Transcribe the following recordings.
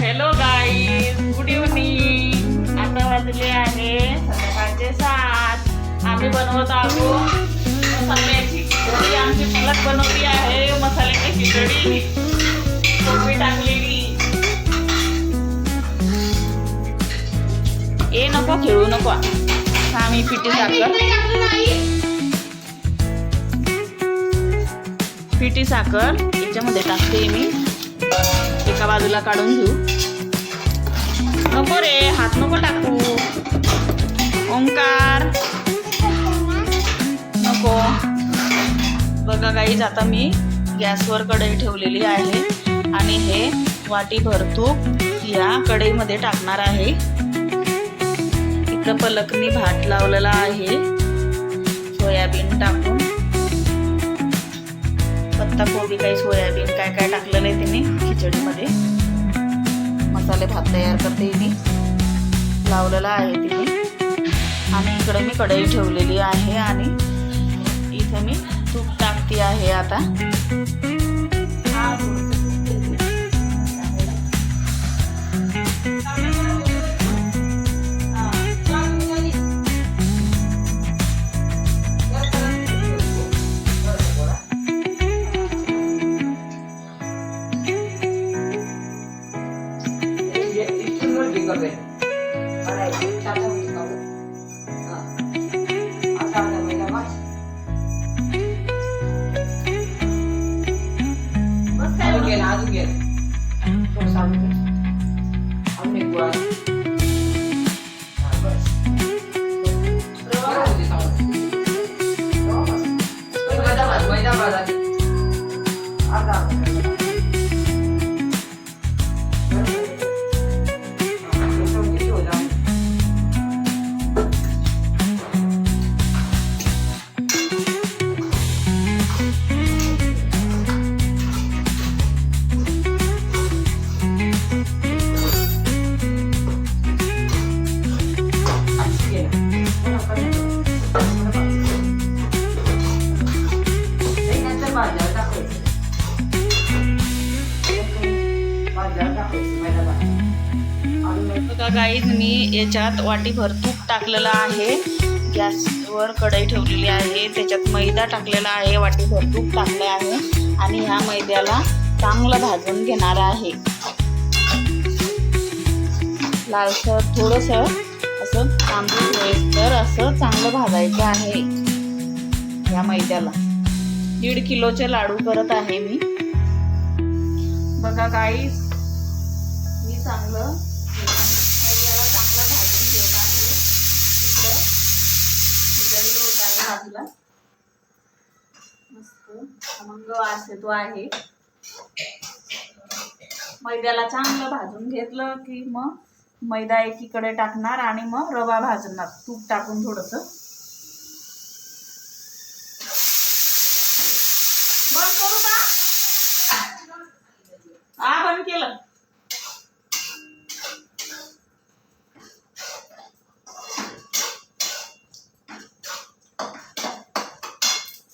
Hello guys good evening आता वाजले आहे संध्याकाळचे सात. आम्ही बनवत आहोत मसाल्याची खिचडी आमची पलक बनवली आहे मसाल्याची खिचडी. कोबी टाकलेली. ए नको खेळू नको. आम्ही पिठी साखर. पिठी साखर याच्यामध्ये टाकते मी. एका बाजूला काढून घेऊ. नको रे हात नको टाकू. ओंकार. नको. बघा गाईज आता मी गॅसवर कढई ठेवलेली आहे आणि हे वाटी भरतो या कढईमध्ये टाकणार आहे. इथं पलकनी भात लावलेला आहे. सोयाबीन टाकू आता कोबी काही सोयाबीन काय काय टाकलेलं आहे तिने खिचडीमध्ये. मसाले भात तयार करते मी लावलेला आहे तिने आणि इकडे मी कढई ठेवलेली आहे आणि इथे मी तूप टाकते आहे आता. 各位好嘞加葱 बघा गाईज मी याच्यात वाटीभर तूप टाकलेलं आहे. गॅसवर कढई ठेवलेली आहे. त्याच्यात मैदा टाकलेला आहे. वाटीभर तूप टाकले आहे. आणि ह्या मैद्याला चांगलं भाजून घेणार आहे. लालसर थोडंसं असं तांबूळ तर असं चांगलं भाजायचं आहे. या मैद्याला. दीड किलोचे लाडू करत आहे मी. बघा गाईज मी चांगलं मस्त तो आहे. मैद्याला चांगलं भाजून घेतलं की मग मैदा एकीकडे टाकणार आणि मग रवा भाजणार. तूप टाकून थोडंसं.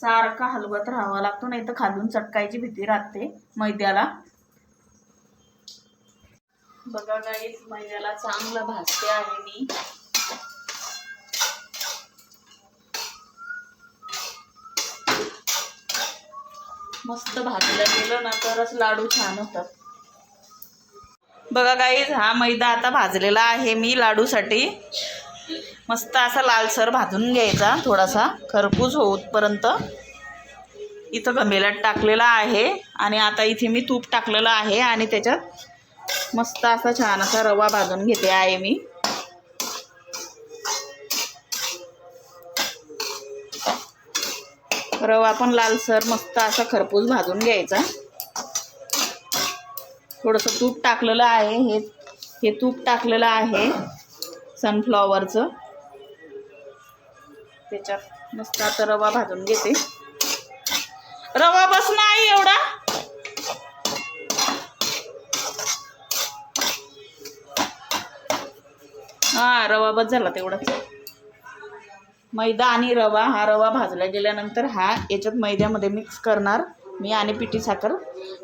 सारखा हलवत राहावा लागतो नाही तर खालून चटकायची भीती राहते मैद्याला. बघा गाईस मैद्याला चांगलं भाजते आहे मी. मस्त भाजलं गेलं ना तरच लाडू छान होतात. बघा गाईज हा मैदा आता भाजलेला आहे मी लाडूसाठी. मस्त असा लालसर भाजून घ्यायचा थोडासा. खरपूस होऊपर्यंत. इथं गमेलात टाकलेला आहे आणि आता इथे मी तूप टाकलेलं आहे आणि त्याच्यात मस्त असा छान असा रवा भाजून घेते आहे मी. रवा पण लालसर मस्त असा खरपूस भाजून घ्यायचा. थोडंसं तूप टाकलेलं आहे हे हे तूप टाकलेलं आहे सनफ्लॉवरचं त्याच्यात मस्त आता रवा भाजून घेते. रवा बस नाही एवढा. हा रवा बस झाला तेवढाच. मैदा आणि रवा हा रवा भाजला गेल्यानंतर हा याच्यात मैद्यामध्ये मिक्स करणार. मी आणि पिठी साखर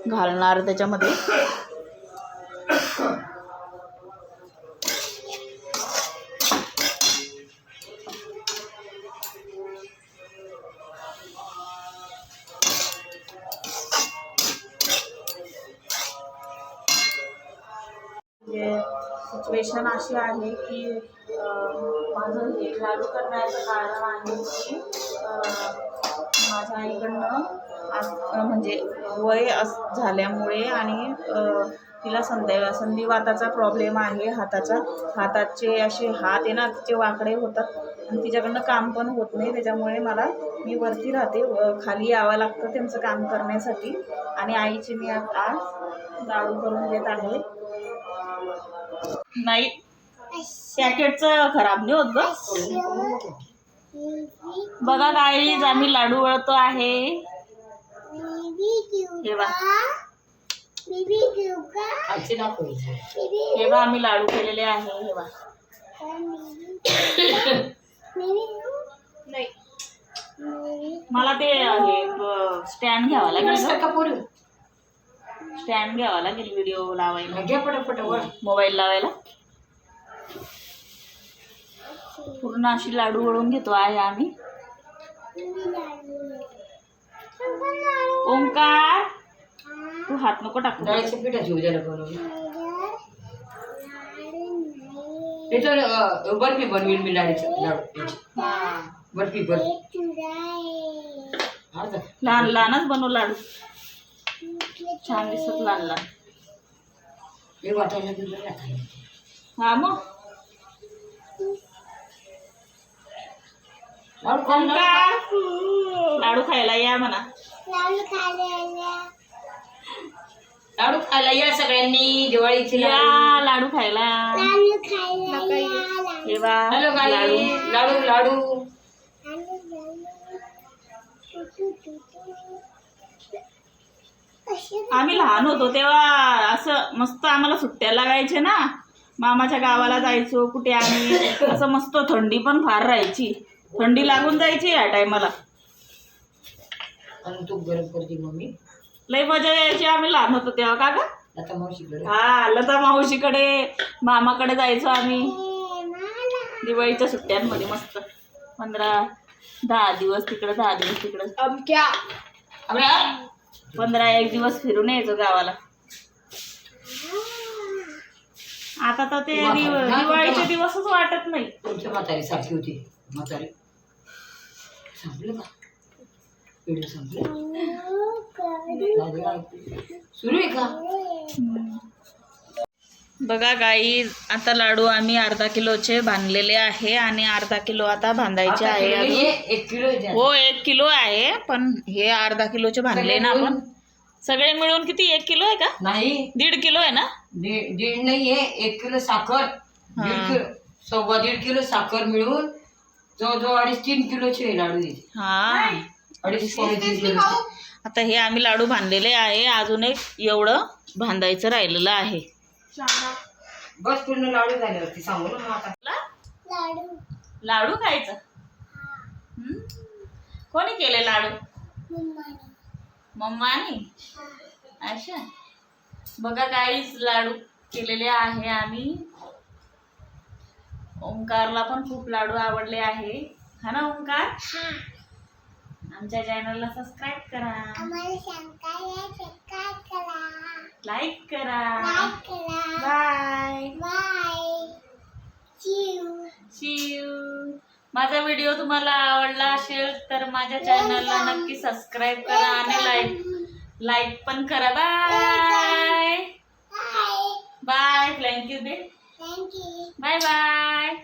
घालणार त्याच्यामध्ये. कंडिशन अशी आहे की माझं हे लाडू करण्याचं कारण आहे की माझ्या आईकडनं म्हणजे वय अस झाल्यामुळे आणि तिला संध्या संधिवाताचा प्रॉब्लेम आहे हाताचा हाताचे असे हात आहे ना तिचे वाकडे होतात आणि तिच्याकडनं काम पण होत नाही त्याच्यामुळे मला मी वरती राहते व खाली यावं लागतं त्यांचं काम करण्यासाठी आणि आईची मी आता आज लाडू करून देत आहे. नाही. पॅकेटचं खराब नाही होत ग. बघा गाईज आम्ही लाडू वळतो आहे. हे बा हे आम्ही लाडू केलेले आहे. हे बा मला ते स्टँड घ्यावा लागेल स्टँड घ्यावा लागेल व्हिडिओ लावायला. घ्या पटापट वर. मोबाईल लावायला. पूर्ण अशी लाडू वळून घेतो आहे आम्ही. ओंकार तू हात नको टाकू. पिठाची उद्याला बनवली इथं अं, बर्फी बनवीन मी डाळीचं लाडू. हा. बर्फी बर्फी. लहान लहानच बनव लाडू. छान दिसत लहान लहान हे मग? लाडू लाडू खायला या म्हणा. लाडू खायला या. सगळ्यांनी दिवाळीची या लाडू. लाडू खायला. हॅलो लाडू. गाई लाडू. लाडू आम्ही लहान होतो तेव्हा असं मस्त आम्हाला सुट्ट्या लागायचे ना. मामाच्या गावाला जायचो कुठे आम्ही? असं मस्त थंडी पण फार राहायची. थंडी लागून जायची या टायमाला. आणि तूप गरम करते मम्मी? लई मजा यायची आम्ही लहान होतो तेव्हा का ग? आता मावशीकडे. हा लता मावशीकडे मामाकडे जायचो आम्ही. दिवाळीच्या सुट्ट्यांमध्ये मस्त. पंधरा दहा दिवस तिकडं दहा दिवस तिकडं. अमक्या? पंधरा एक दिवस फिरून यायचो गावाला. आता तर ते दिव- हा, दिवाळीचे दिवसच वाटत नाही. तुमच्या म्हातारी सारखी होती. म्हातारी. संपलं का? व्हिडिओ संपलं? सुरू आहे का? बघा गाई आता लाडू आम्ही अर्धा किलोचे बांधलेले आहे आणि अर्धा किलो आता बांधायचे आहे एक किलो आहे. हो एक किलो आहे पण हे अर्धा किलोचे बांधले ना आपण. सगळे मिळून किती एक किलो आहे का? नाही. दीड किलो आहे ना? दीड दीड नाहीये एक किलो साखर. हा. सव्वा दीड किलो साखर मिळून जवळजवळ अडीच तीन किलोचे हे लाडू आहे. हा. अडीच पावणे तीन किलो. आता हे आम्ही लाडू बांधलेले आहे अजून एक एवढं बांधायचं राहिलेलं आहे. बस पूर्ण लाडू झाल्यावरती सांगू ना मग आता. लाडू. खायचं? कोणी केले लाडू? मम्मानी. अच्छा. बघा काहीच लाडू केलेले आहे आम्ही. ओंकारला पण खूप लाडू आवडले आहे. हा ना ओंकार? आमच्या चॅनलला सबस्क्राईब करा. लाईक करा. बाय. सी यू माझा व्हिडिओ तुम्हाला आवडला असेल तर माझ्या चॅनलला नक्की सबस्क्राईब करा आणि लाईक लाईक पण करा. बाय बाय थँक्यू दे बाय बाय